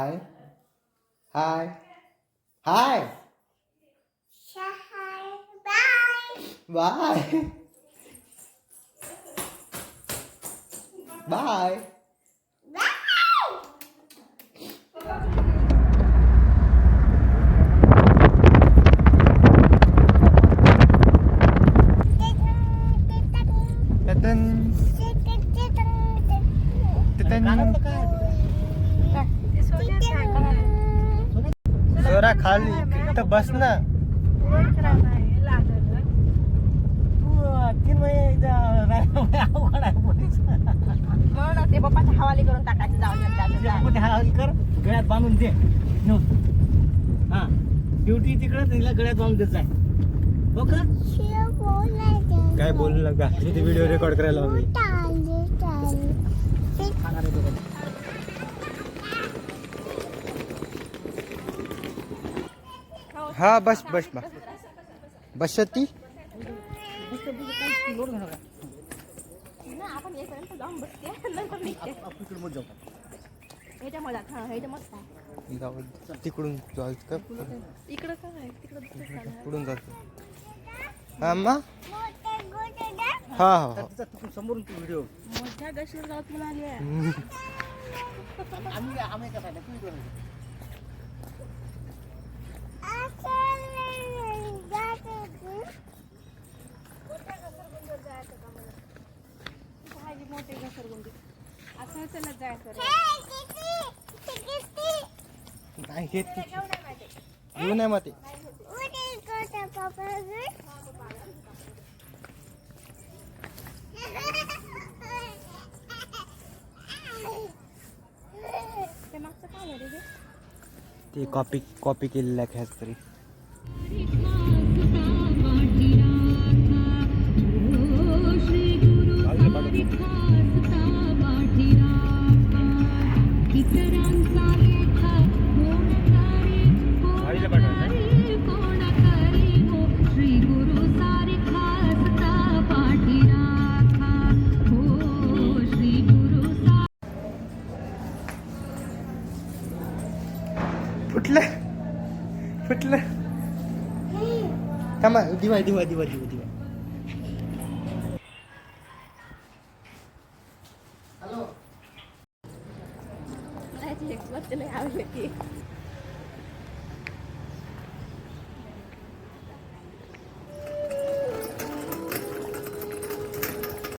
hai. Hai. Hai bye. Bye. Bye. Tatan. Tatan. Tatan. सोरा खाली इथं बस ना. तीन महिने अवघड आहे पोलीस. म्हणून ते हवाली करून टाकायचं जाऊन. हवाली कर गळ्यात बांधून दे. नो. हा. ड्युटी तिकडे तिला गळ्यात बांधून देत जाय हो का? काय बोलू नका. व्हिडिओ रेकॉर्ड करायला हवी सांगा रे दोघं. हा बस बस बस बस ती लोड घेणार का? ना, आपण येईपर्यंत जाऊन बसते नंतर निघते आपण इकडे मध्ये जाऊ का? ह्याच्या हा ह्याच्या मस्त आहे जाऊ तिकडून जायचं का? इकडं काय आहे? तिकडं दुसरं चालू पुढून जातो हा हा हा. तिकडून समोरून तू व्हिडिओ. मोठ्या गशीवर आहे. हम्म. आम्ही आम्ही कसा तू इकडे भाजी मोठे घसरगुंडी असं चलत जायचं नाही घेत ती. येऊ नाही मग ते हे? कॉपी कॉपी केलेलं आहे तरी? એટલે? તમારે ધીમા ધીમા ધીમા ધીમા ધીમા હેલો. આજે એક વખત લઈ આવી હતી